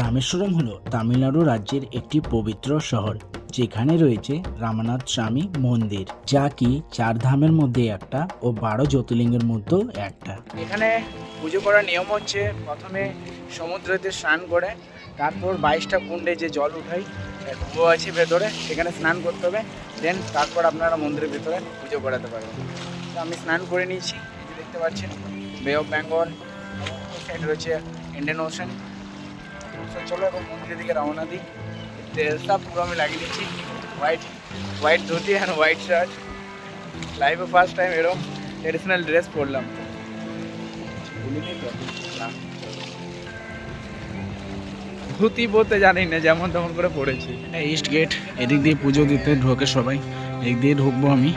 রামেশ্বরম হলো তামিলনাড়ু রাজ্যের একটি পবিত্র শহর, যেখানে রয়েছে রামনাথ স্বামী মন্দির, যা কি চার ধামের মধ্যে একটা ও বারো জ্যোতির্লিঙ্গের মধ্যেও একটা। এখানে পুজো করার নিয়ম হচ্ছে, প্রথমে সমুদ্রেতে স্নান করে, তারপর বাইশটা কুণ্ডে যে জল উঠাই কুয়ো আছে ভেতরে, সেখানে স্নান করতে হবে দেন তারপর আপনারা মন্দিরের ভেতরে পুজো করাতে পারবেন। তো আমি স্নান করে নিয়েছি দেখতে পাচ্ছেন বে অফ বেঙ্গল সাইড রয়েছে ইন্ডিয়ান ওশান তো চলো এখন মন্দিরের দিকে রওনা দিই। ড্রেসটা পুরো আমি লাগিয়ে নিচ্ছি হোয়াইট হোয়াইট ধুতি আর হোয়াইট শার্ট লাইফে ফার্স্ট টাইম এরকম ট্রেডিশনাল ড্রেস পরলাম। ধুতি বলতে জানি না যেমন তেমন করে পড়েছি ইস্ট গেট এদিক দিয়ে পুজো দিতে ঢোকে সবাই। এদিক দিয়ে ঢুকবো আমি।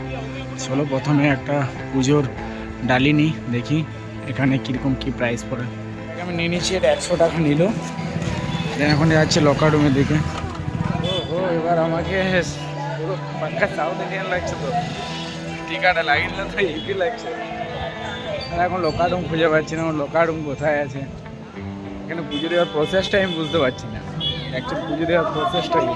চলো প্রথমে একটা পুজোর ডালি নিই দেখি এখানে কীরকম কী প্রাইস পড়ে। আমি নিয়ে নিচ্ছি এটা একশো টাকা নিল। এখন যাচ্ছে লকার রুমের দিকে। ও এবার আমাকে পুরো পাক্কা সাউথ ইন্ডিয়ান লাগছে তো। টিকাটা লাগিয়ে দিলে তো ইজি লাগছে। এখন লোকার রুম খুঁজে পাচ্ছি না লোকার রুম কোথায় আছে? এখানে পুজো দেওয়ার প্রসেসটা আমি বুঝতে পারছি না। অ্যাকচুয়ালি পুজো দেওয়ার প্রসেসটা কি?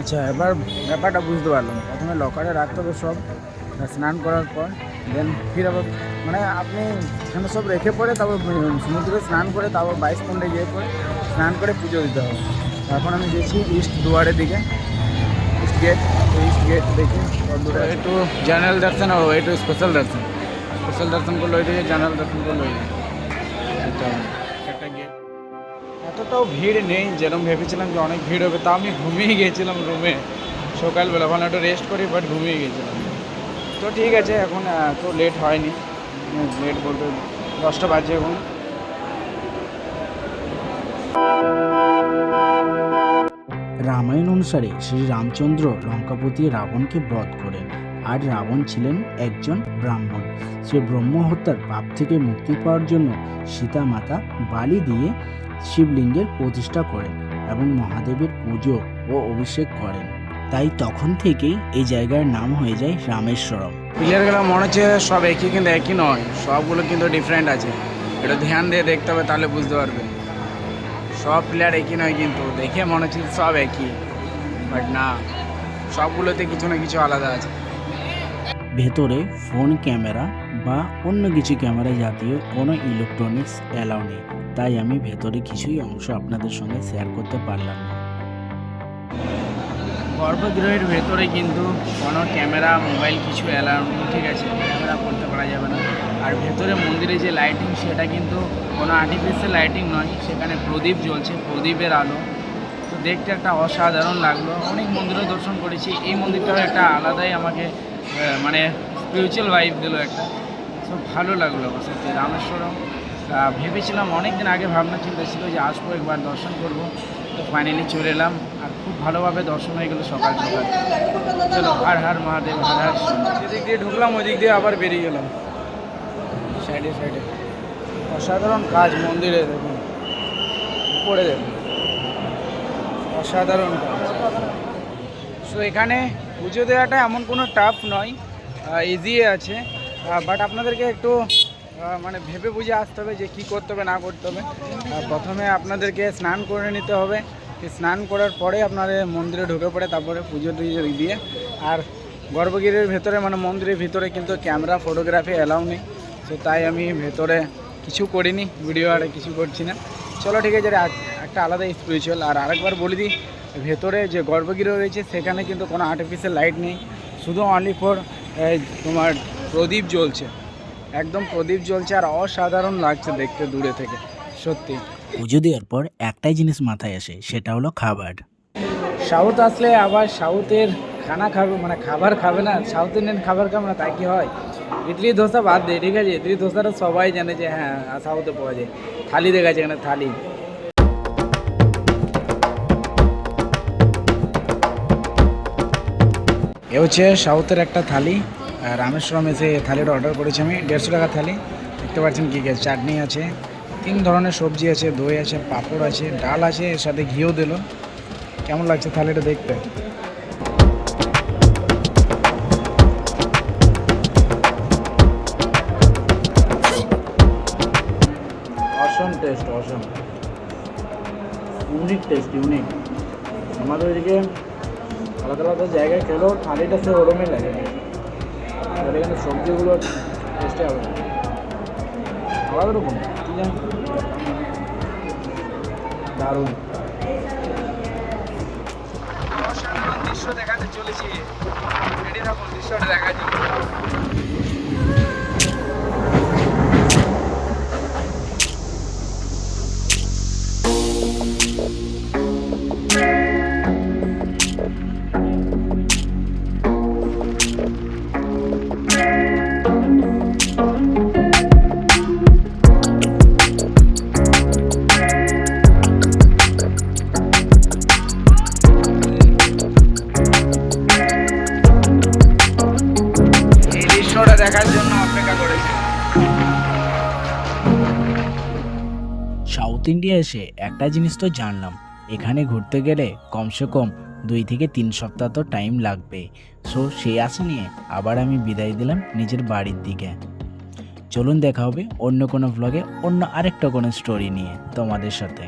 আচ্ছা এবার ব্যাপারটা বুঝতে পারলাম। প্রথমে লকারে রাখতে হবে সব স্নান করার পর দেন ফির আবার মানে আপনি এখানে সব রেখে পরে তারপর সমুদ্রে স্নান করে তারপর বাইশ কুণ্ডে গিয়ে পরে স্নান করে পুজো দিতে হবে। এখন আমি গেছি ইস্ট দুয়ারের দিকে। ইস্ট গেট ইস্ট গেট দেখি একটু জেনারেল দর্শন ও একটু স্পেশাল দর্শন। স্পেশাল দর্শন করল দিকে জেনারেল দর্শন করল একটা এতটাও ভিড় নেই, যেরকম ভেবেছিলাম যে অনেক ভিড় হবে, তা আমি ঘুমিয়ে গিয়েছিলাম রুমে সকালবেলা ওখানে একটু রেস্ট করি বাট ঘুমিয়ে গিয়েছিলাম। তো ঠিক আছে, এখন এত লেট হয়নি। লেট বলতে দশটা বাজে এখন। রামায়ণ অনুসারে শ্রী রামচন্দ্র লঙ্কাপতি রাবণকে বধ করেন আর রাবণ ছিলেন একজন ব্রাহ্মণ। সে ব্রহ্ম হত্যার পাপ থেকে মুক্তি পাওয়ার জন্য সীতা মাতা বালি দিয়ে শিবলিঙ্গের প্রতিষ্ঠা করেন এবং মহাদেবের পুজো ও অভিষেক করেন। তাই তখন থেকেই এই জায়গার নাম হয়ে যায় রামেশ্বরম। প্লেয়ারগুলো মনে হচ্ছে সব একই কিন্তু একই নয়। সবগুলো কিন্তু ডিফারেন্ট আছে। এটা ধ্যান দিয়ে দেখতে হবে তাহলে বুঝতে পারবে। সব প্লেয়ার একই নয় কিন্তু দেখে মনে হচ্ছে সব একই। বাট না সবগুলোতে কিছু না কিছু আলাদা আছে। ভেতরে ফোন ক্যামেরা বা অন্য কিছু ক্যামেরা জাতীয় কোনো ইলেকট্রনিক্স অ্যালাউ নেই। তাই আমি ভেতরে কিছুই অংশ আপনাদের সঙ্গে শেয়ার করতে পারলাম না। গর্ভগৃহের ভেতরে কিন্তু কোনো ক্যামেরা, মোবাইল কিছু অ্যালার্ম ঠিক আছে? ক্যামেরা করতে পারা যাবে না। আর ভেতরে মন্দিরে যে লাইটিং সেটা কিন্তু কোনো আর্টিফিশিয়াল লাইটিং নয়। সেখানে প্রদীপ জ্বলছে, প্রদীপের আলো। তো দেখতে একটা অসাধারণ লাগল। অনেক মন্দিরও দর্শন করেছি। এই মন্দিরটাও একটা আলাদাই আমাকে মানে স্পিরিচুয়াল ভাইব দিল একটা। তো ভালো লাগল সত্যি। রামেশ্বরম ভেবেছিলাম অনেক দিন আগে ভাবনা চিন্তা ছিল যে আসব, একবার দর্শন করব। তো ফাইনালি চলে এলাম। আর খুব ভালোভাবে দর্শন হয়ে গেলো সকাল সকাল। চলো হার হার মহাদেব হার হার এদিক দিয়ে ঢুকলাম ওই দিক দিয়ে আবার বেরিয়ে গেলাম। সাইডে সাইডে অসাধারণ কাজ মন্দিরে দেখুন। উপরে দেখুন। অসাধারণ কাজ। সো এখানে পুজো দেওয়াটা এমন কোনো টাফ নয়। ইজি আছে। বাট আপনাদেরকে একটু মানে ভেবে বুঝে আসতে হবে যে কী করতে হবে, না করতে হবে। প্রথমে আপনাদেরকে স্নান করে নিতে হবে। স্নান করার পরে আপনাদের মন্দিরে ঢুকে পড়ে, তারপরে পুজো টুজো দিয়ে। আর গর্ভগৃহের ভেতরে মানে মন্দিরের ভিতরে কিন্তু ক্যামেরা, ফটোগ্রাফি অ্যালাউ নেই। তো তাই আমি ভেতরে কিছু করিনি, ভিডিও আর কিছু করছি না। চলো ঠিক আছে একটা আলাদা স্পিরিচুয়াল আর আরেকবার বলে দিই, ভেতরে যে গর্ভগৃহ রয়েছে, সেখানে কিন্তু কোনো আর্টিফিশিয়াল লাইট নেই। শুধু অনলি ফর তোমার প্রদীপ জ্বলছে। একদম প্রদীপ জ্বলছে আর অসাধারণ লাগছে দেখতে দূরে থেকে সত্যি। পুজো দেওয়ার পর একটাই জিনিস মাথায় আসে সেটা হলো খাবার। সাউথ আসলে আবার সাউথের খানা খাবে মানে খাবার খাবে না সাউথ ইন্ডিয়ান খাবার খাবে না তাই কি হয়? ইডলি ধোসা বাদ দেয় ঠিক আছে? ইডলি ধোসাটা সবাই জানে যে হ্যাঁ সাউথে পাওয়া যায়। থালি দেখাচ্ছে এখানে থালি। এ হচ্ছে সাউথের একটা থালি। রামেশ্বরম এই থালিটা অর্ডার করেছি আমি, দেড়শো টাকা থালি। দেখতে পাচ্ছেন কী কী, চাটনি আছে, তিন ধরনের সবজি আছে, দই আছে, পাঁপড় আছে, ডাল আছে, এর সাথে ঘিও দিল। কেমন লাগছে থালিটা দেখতে? Awesome taste awesome unique taste unique আমাদের ওইদিকে আলাদা আলাদা জায়গায় খেলেও থালিটা সে ওরমই লাগে। আর এখানে সবজিগুলো টেস্টে হবে আলাদা রকম। কী জানি দারুণ দৃশ্য দেখাতে চলেছি। রেডি থাকুন দৃশ্যটা দেখা সাউথ ইন্ডিয়া এসে একটা জিনিস তো জানলাম। এখানে ঘুরতে গেলে কমসে কম দুই থেকে তিন সপ্তাহ তো টাইম লাগবে। সো সেই আশা নিয়ে আবার আমি বিদায় দিলাম নিজের বাড়ির দিকে। চলুন দেখা হবে অন্য কোনো ব্লগে অন্য আরেকটা কোনো স্টোরি নিয়ে তোমাদের সাথে।